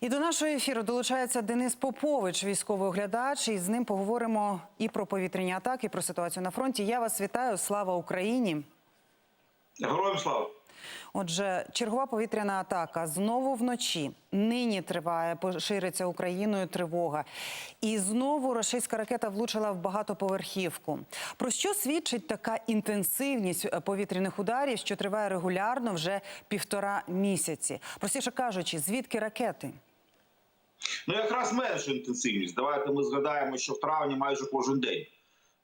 І до нашого ефіру долучається Денис Попович, військовий оглядач. І з ним поговоримо і про повітряні атаки, і про ситуацію на фронті. Я вас вітаю. Слава Україні! Героям слава! Отже, чергова повітряна атака знову вночі. Нині триває, пошириться Україною тривога. І знову російська ракета влучила в багатоповерхівку. Про що свідчить така інтенсивність е, повітряних ударів, що триває регулярно вже півтора місяці? Простіше кажучи, звідки ракети? Ну якраз менша інтенсивність. Давайте ми згадаємо, що в травні майже кожен день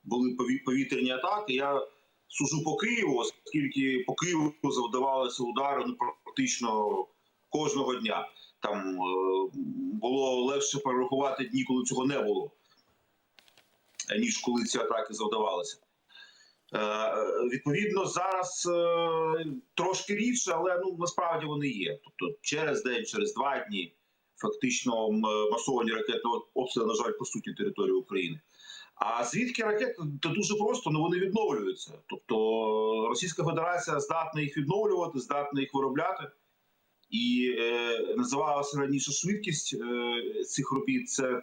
були повітряні атаки. Я сужу по Києву, оскільки по Києву завдавалися удари ну, практично кожного дня. Там е, було легше перерахувати дні, коли цього не було, ніж коли ці атаки завдавалися. Е, відповідно, зараз е, трошки рідше, але ну насправді вони є. Тобто через день, через два дні фактично масовані ракетні обстріли, на жаль, по суті території України. А звідки ракети? Це дуже просто, ну вони відновлюються. Тобто Російська Федерація здатна їх відновлювати, здатна їх виробляти. І е, називалася раніше швидкість е, цих робіт це 2-5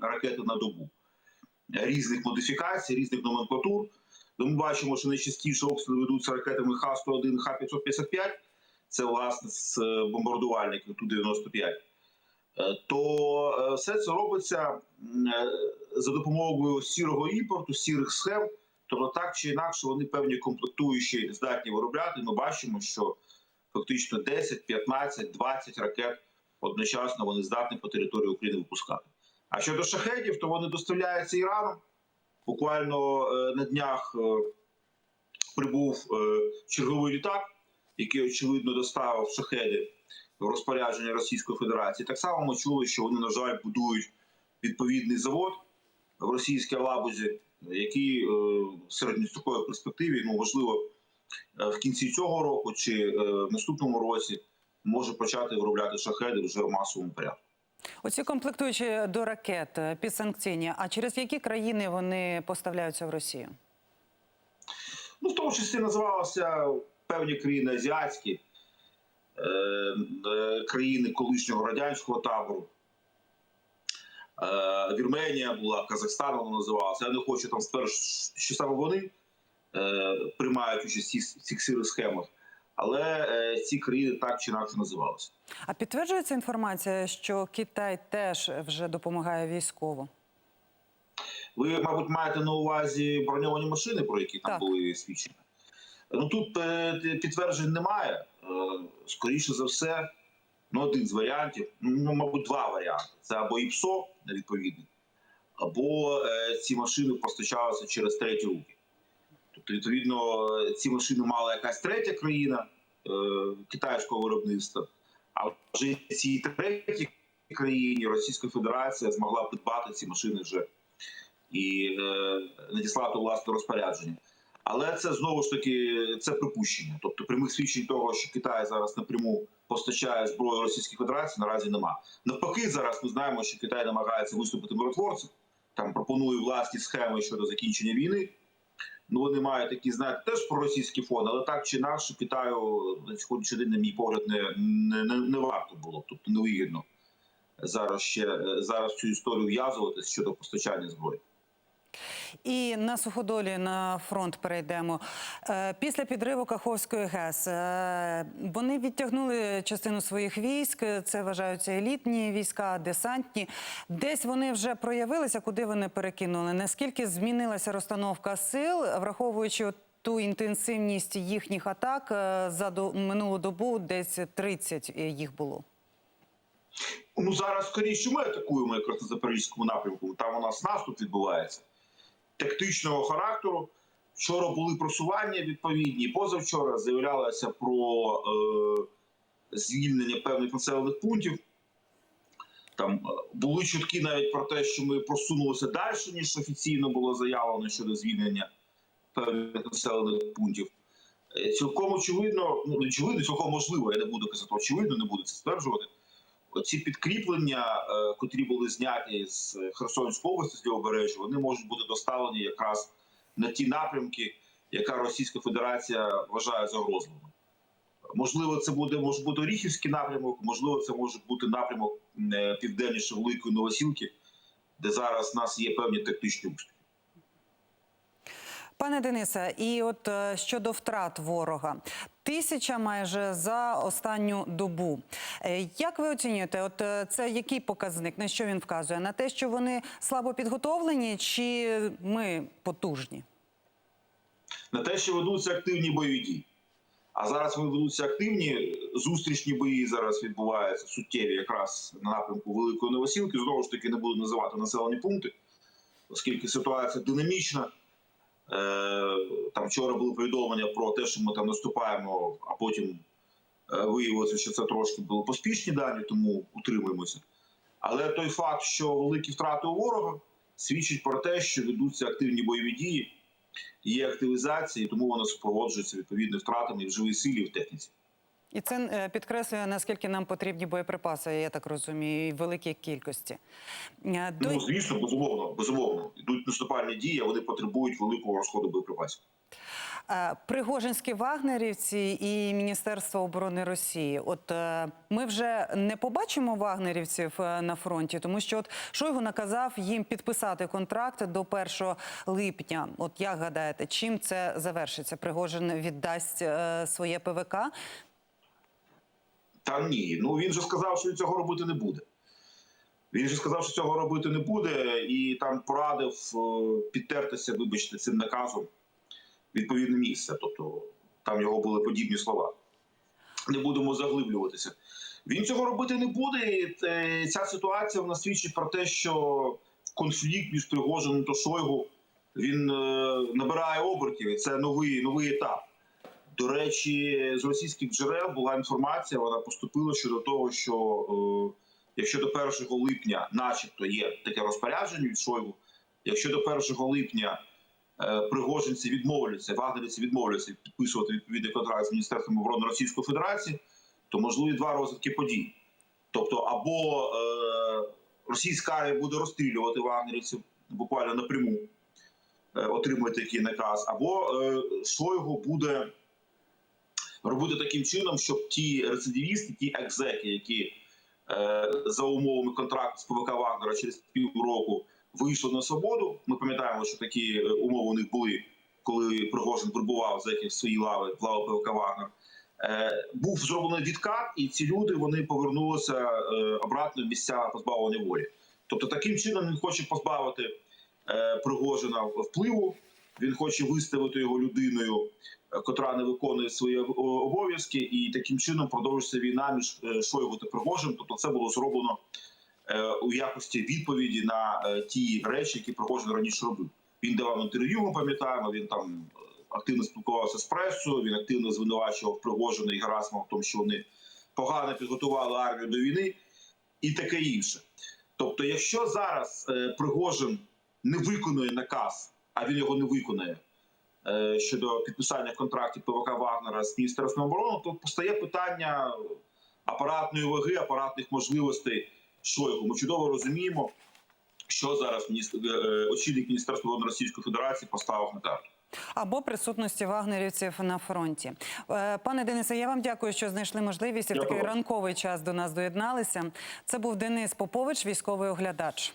ракет на добу різних модифікацій, різних номенклатур. Ну, Ми бачимо, що найчастіше обстріли ведуться ракетами Х-101, Х-555. Це власне з е, бомбардувальників Ту-95. Е, То е, все це робиться за допомогою сірого імпорту, сірих схем. Тобто, так чи інакше, вони певні комплектуючі здатні виробляти. Ми бачимо, що фактично 10, 15, 20 ракет одночасно вони здатні по території України випускати. А щодо шахедів, то вони доставляються Іраном. Буквально на днях прибув черговий літак, який очевидно доставив шахеди в розпорядження Російської Федерації. Так само ми чули, що вони, на жаль, будують відповідний завод в російській лабузі, який е, в середньостроковій перспективі, ну можливо, е, в кінці цього року чи е, в наступному році може почати виробляти шахеди вже в масовому порядку. Оці комплектуючі до ракет підсанкційні. А через які країни вони поставляються в Росію? Ну, в тому числі називалися певні країни азіатські, е, е, країни колишнього радянського табору. Е, Вірменія була, Казахстан вона називалася. Я не хочу там стверджувати, що саме вони приймають участь в цих- сірих схемах, але ці країни так чи інакше називалися. А підтверджується інформація, що Китай теж вже допомагає військово? Ви, мабуть, маєте на увазі броньовані машини, про які там Так. були свідчення. Ну тут е, підтверджень немає. Е, скоріше за все, ну один з варіантів, ну, мабуть, два варіанти: це або ІПСО відповідний, або е, ці машини постачалися через треті руки. Тобто, відповідно, ці машини мала якась третя країна китайського виробництва, а вже цій третій країні Російська Федерація змогла придбати ці машини вже і надіслати власне розпорядження. Але це знову ж таки це припущення. Тобто прямих свідчень того, що Китай зараз напряму постачає зброю Російській Федерації, наразі нема. Навпаки, зараз ми знаємо, що Китай намагається виступити миротворцем, там пропонує власні схеми щодо закінчення війни. Ну вони мають такі, знаєте, теж проросійський фон, але так чи інакше Китаю на сьогоднішній день, на мій погляд, не, не, не, варто було, тобто невигідно зараз ще е, зараз цю історію в'язуватись щодо постачання зброї. І на суходолі на фронт перейдемо. Е, Після підриву Каховської ГЕС е, вони відтягнули частину своїх військ. Це вважаються елітні війська, десантні. Десь вони вже проявилися, куди вони перекинули. Наскільки змінилася розстановка сил, враховуючи ту інтенсивність їхніх атак е, за до- минулу добу, десь 30 їх було. Ну зараз скоріше ми атакуємо якраз на запорізькому напрямку. Там у нас наступ відбувається тактичного характеру. Вчора були просування відповідні. Позавчора заявлялося про е, звільнення певних населених пунктів. Там е, були чутки навіть про те, що ми просунулися далі, ніж офіційно було заявлено щодо звільнення певних населених пунктів. Е, Цілком очевидно, ну очевидно, цілком можливо, я не буду казати, очевидно, не буду це стверджувати. Оці підкріплення, е, котрі були зняті з Херсонської області з лівобережжя, вони можуть бути доставлені якраз на ті напрямки, яка Російська Федерація вважає загрозливими. Можливо, це буде може бути Оріхівський напрямок, можливо, це може бути напрямок е, південніше Великої Новосілки, де зараз в нас є певні тактичні успіхи. Пане Денисе, і от е, щодо втрат ворога, тисяча майже за останню добу. Е, Як ви оцінюєте, от е, це який показник? На що він вказує? На те, що вони слабо підготовлені, чи ми потужні? на те, що ведуться активні бойові дії. А зараз вони ведуться активні. Зустрічні бої зараз відбуваються суттєві якраз на напрямку Великої Новосілки. Знову ж таки, не буду називати населені пункти, оскільки ситуація динамічна. Е, Там вчора були повідомлення про те, що ми там наступаємо, а потім е, виявилося, що це трошки були поспішні дані, тому утримуємося. Але той факт, що великі втрати у ворога, свідчить про те, що ведуться активні бойові дії є активізація, і тому вона супроводжується відповідними втратами в живій силі, в техніці. І це е, підкреслює, наскільки нам потрібні боєприпаси, я так розумію, і великій кількості. Е, до- Ну, звісно, безумовно, безумовно. Йдуть наступальні дії, а вони потребують великого розходу боєприпасів. Е, Пригожинські вагнерівці і Міністерство оборони Росії. От ми вже не побачимо вагнерівців на фронті, тому що от Шойгу наказав їм підписати контракт до 1 липня. От як гадаєте, чим це завершиться? Пригожин віддасть своє ПВК? Та ні, ну він же сказав, що цього робити не буде. Він же сказав, що цього робити не буде, і там порадив е, підтертися, вибачте, цим наказом відповідне місце. Тобто там його були подібні слова. Не будемо заглиблюватися. Він цього робити не буде. І е, ця ситуація вона свідчить про те, що конфлікт між Пригожиним та Шойгу він е, набирає обертів. І це новий, новий етап. До речі, з російських джерел була інформація, вона поступила щодо того, що е, якщо до 1 липня, начебто, є таке розпорядження від Шойгу, якщо до 1 липня е, пригожинці відмовляться, вагнерівці відмовляться підписувати відповідний контракт з Міністерством оборони Російської Федерації, то можливі два розвитки подій. Тобто, або е, російська армія буде розстрілювати вагнерівців буквально напряму, е, отримує такий наказ, або е, Шойгу буде робити таким чином, щоб ті рецидивісти, ті екзеки, які е, за умовами контракту з ПВК Вагнера через півроку вийшли на свободу. Ми пам'ятаємо, що такі е, умови у них були, коли Пригожин прибував з в свої лави в лаву ПВК Вагнер. Е, був зроблений відкат, і ці люди вони повернулися е, обратно в місця позбавлення волі. Тобто, таким чином він хоче позбавити е, Пригожина впливу. Він хоче виставити його людиною, е, котра не виконує свої обов'язки, і таким чином продовжиться війна між Шойгу та Пригожин. Тобто, це було зроблено е, у якості відповіді на е, ті речі, які Пригожин раніше робив. Він давав інтерв'ю, ми пам'ятаємо. Він там активно спілкувався з пресою. Він активно звинувачував Пригожина і Герасимова в тому, що вони погано підготували армію до війни, і таке інше. Тобто, якщо зараз Пригожин не виконує наказ, а він його не виконає е, щодо підписання контрактів ПВК Вагнера з Міністерством оборони, то постає питання апаратної ваги, апаратних можливостей Шойгу. Ми чудово розуміємо, що зараз міністр, е, очільник Міністерства оборони Російської Федерації поставив на карту. Або присутності вагнерівців на фронті. Е, Пане Денисе, я вам дякую, що знайшли можливість і в такий ранковий час до нас доєдналися. Це був Денис Попович, військовий оглядач.